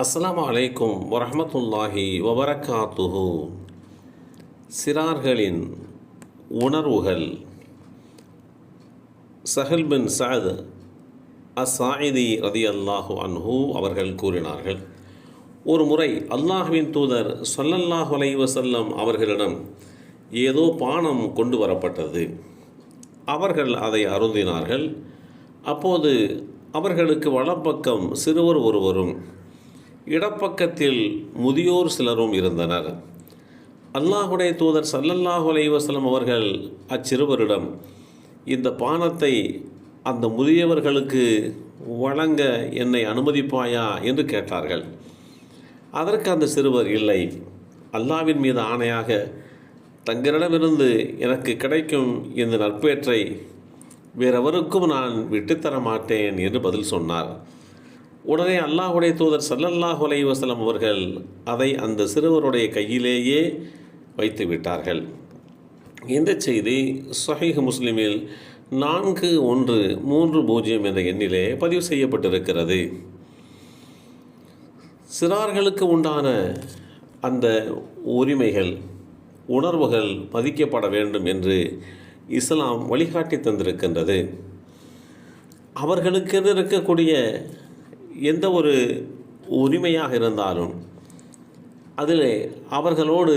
அஸ்லாம் அலைக்கும் வரமத்துல்லாஹி வபரகாத்துஹு. சிறார்களின் உணர்வுகள். சஹல் பின் சஅத் அசாயிதி ரதி அல்லாஹு அன்ஹு அவர்கள் கூறினார்கள் ஒரு முறை அல்லாஹுவின் தூதர் சொல்லல்லாஹு அலை வசல்லம் அவர்களிடம் ஏதோ பானம் கொண்டு வரப்பட்டது. அவர்கள் அதை அருந்தினார்கள். அப்போது அவர்களுக்கு வலப்பக்கம் சிறுவர் ஒருவரும் இடப்பக்கத்தில் முதியோர் சிலரும் இருந்தனர். அல்லாஹுடைய தூதர் சல்லல்லாஹு அலைஹி அவர்கள் அச்சிறுவரிடம் இந்த பானத்தை அந்த முதியவர்களுக்கு வழங்க என்னை அனுமதிப்பாயா என்று கேட்டார்கள். அதற்கு அந்த சிறுவர் இல்லை அல்லாவின் மீது ஆணையாக தங்களிடமிருந்து எனக்கு கிடைக்கும் இந்த நற்பேற்றை வேறெவருக்கும் நான் விட்டுத்தர மாட்டேன் என்று பதில் சொன்னார். உடனே அல்லாஹுடைய தூதர் சல்லல்லாஹ் அலைஹி அவர்கள் அதை அந்த சிறுவருடைய கையிலேயே வைத்து விட்டார்கள். இந்த செய்தி சஹீஹ் முஸ்லிமில் நான்கு ஒன்று மூன்று பூஜ்ஜியம் என்ற எண்ணிலே பதிவு செய்யப்பட்டிருக்கிறது. சிறார்களுக்கு உண்டான அந்த உரிமைகள் உணர்வுகள் மதிக்கப்பட வேண்டும் என்று இஸ்லாம் வழிகாட்டி தந்திருக்கின்றது. அவர்களுக்கு இருக்கக்கூடிய எந்த ஒரு உரிமையாக இருந்தாலும் அதில் அவர்களோடு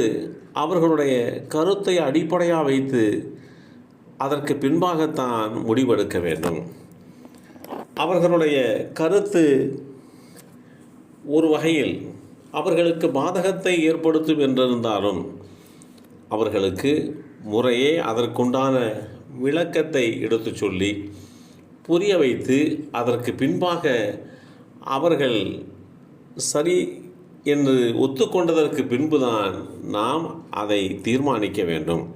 அவர்களுடைய கருத்தை அடிப்படையாக வைத்து அதற்கு பின்பாகத்தான் முடிவெடுக்க வேண்டும். அவர்களுடைய கருத்து ஒரு வகையில் அவர்களுக்கு பாதகத்தை ஏற்படுத்தும் என்றிருந்தாலும் அவர்களுக்கு முறையே அதற்குண்டான விளக்கத்தை எடுத்து சொல்லி புரிய வைத்து அதற்கு பின்பாக அவர்கள் சரி என்று ஒத்துக்கொண்டதற்கு பின்புதான் நாம் அதை தீர்மானிக்க வேண்டும்.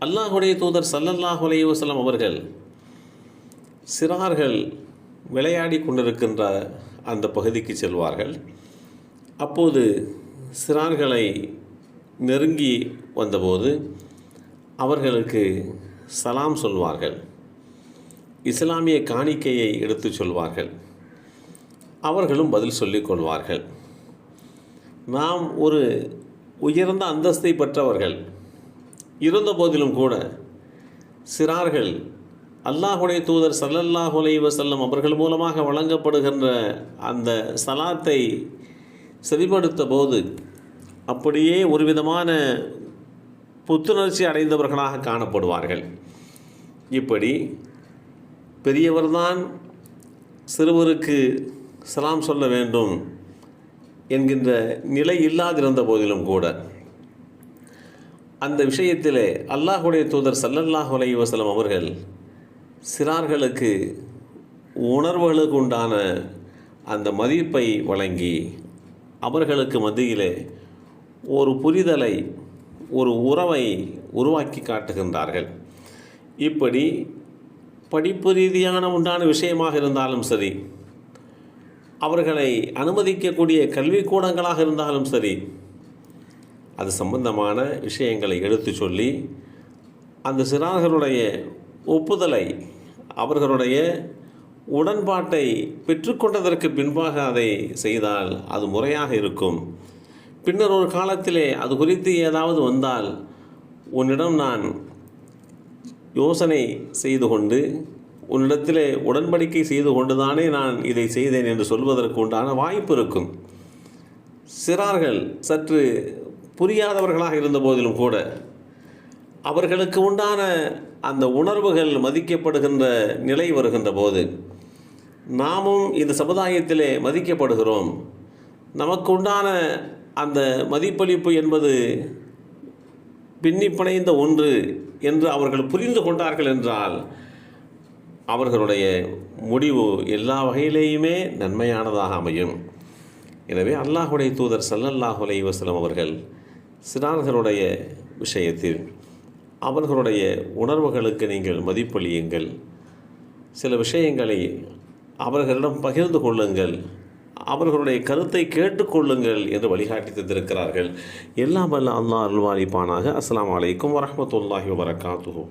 அல்லாஹுடைய தூதர் சல்லல்லாஹ் அலைஹி அவர்கள் சிறார்கள் விளையாடி கொண்டிருக்கின்ற அந்த பகுதிக்கு செல்வார்கள். அப்போது சிறார்களை நெருங்கி வந்தபோது அவர்களுக்கு சலாம் சொல்வார்கள். இஸ்லாமிய காணிக்கையை எடுத்து சொல்வார்கள். அவர்களும் பதில் சொல்லிக் கொள்வார்கள். நாம் ஒரு உயர்ந்த அந்தஸ்தை பெற்றவர்கள். இருந்த போதிலும் கூட சிறார்கள் அல்லாஹுடைய தூதர் சல்லல்லாஹு அலைஹி செல்லம் அவர்கள் மூலமாக வழங்கப்படுகின்ற அந்த சலாத்தை செவிப்படுத்த போது அப்படியே ஒரு விதமான புத்துணர்ச்சி அடைந்தவர்களாக காணப்படுவார்கள். இப்படி பெரியவர்தான் சிறுவருக்கு சலாம் சொல்ல வேண்டும் என்கின்ற நிலை இல்லாதிருந்த போதிலும் கூட அந்த விஷயத்திலே அல்லாஹுடைய தூதர் சல்லல்லாஹ் அலைஹி வசலம் அவர்கள் சிறார்களுக்கு உணர்வுகளுக்கு உண்டான அந்த மதிப்பை வழங்கி அவர்களுக்கு மத்தியிலே ஒரு புரிதலை ஒரு உறவை உருவாக்கி காட்டுகின்றார்கள். இப்படி படிப்பு ரீதியான உண்டான விஷயமாக இருந்தாலும் சரி அவர்களை அனுமதிக்கக்கூடிய கல்விக்கூடங்களாக இருந்தாலும் சரி அது சம்பந்தமான விஷயங்களை எடுத்து சொல்லி அந்த சிறார்களுடைய ஒப்புதலை அவர்களுடைய உடன்பாட்டை பெற்றுக்கொண்டதற்கு பின்பாக அதை செய்தால் அது முறையாக இருக்கும். பின்னர் ஒரு காலத்திலே அது குறித்து ஏதாவது வந்தால் உன்னிடம் நான் யோசனை செய்து கொண்டு உன்னிடத்திலே உடன்படிக்கை செய்து கொண்டுதானே நான் இதை செய்தேன் என்று சொல்வதற்கு உண்டான வாய்ப்பு இருக்கும். சிறார்கள் சற்று புரியாதவர்களாக இருந்த போதிலும் கூட அவர்களுக்கு உண்டான அந்த உணர்வுகள் மதிக்கப்படுகின்ற நிலை வருகின்ற போது நாமும் இந்த சமுதாயத்திலே மதிக்கப்படுகிறோம். நமக்கு உண்டான அந்த மதிப்பளிப்பு என்பது பின்னி பிணைந்த ஒன்று என்று அவர்கள் புரிந்து கொண்டார்கள் என்றால் அவர்களுடைய முடிவு எல்லா வகையிலேயுமே நன்மையானதாக அமையும். எனவே அல்லாஹுடைய தூதர் சல்லல்லாஹு அலைஹி வஸல்லம் அவர்கள் சிறார்களுடைய விஷயத்தில் அவர்களுடைய உணர்வுகளுக்கு நீங்கள் மதிப்பளியுங்கள். சில விஷயங்களை அவர்களிடம் பகிர்ந்து கொள்ளுங்கள். அவர்களுடைய கருத்தை கேட்டுக்கொள்ளுங்கள் என்று வழிகாட்டி தந்திருக்கிறார்கள். எல்லாம் வல்ல அல்லாஹ் அல்வாலிப்பானாக அஸ்லாம் வலைக்கம் வரமத்துல்லாஹி வபரகாத்துஹு.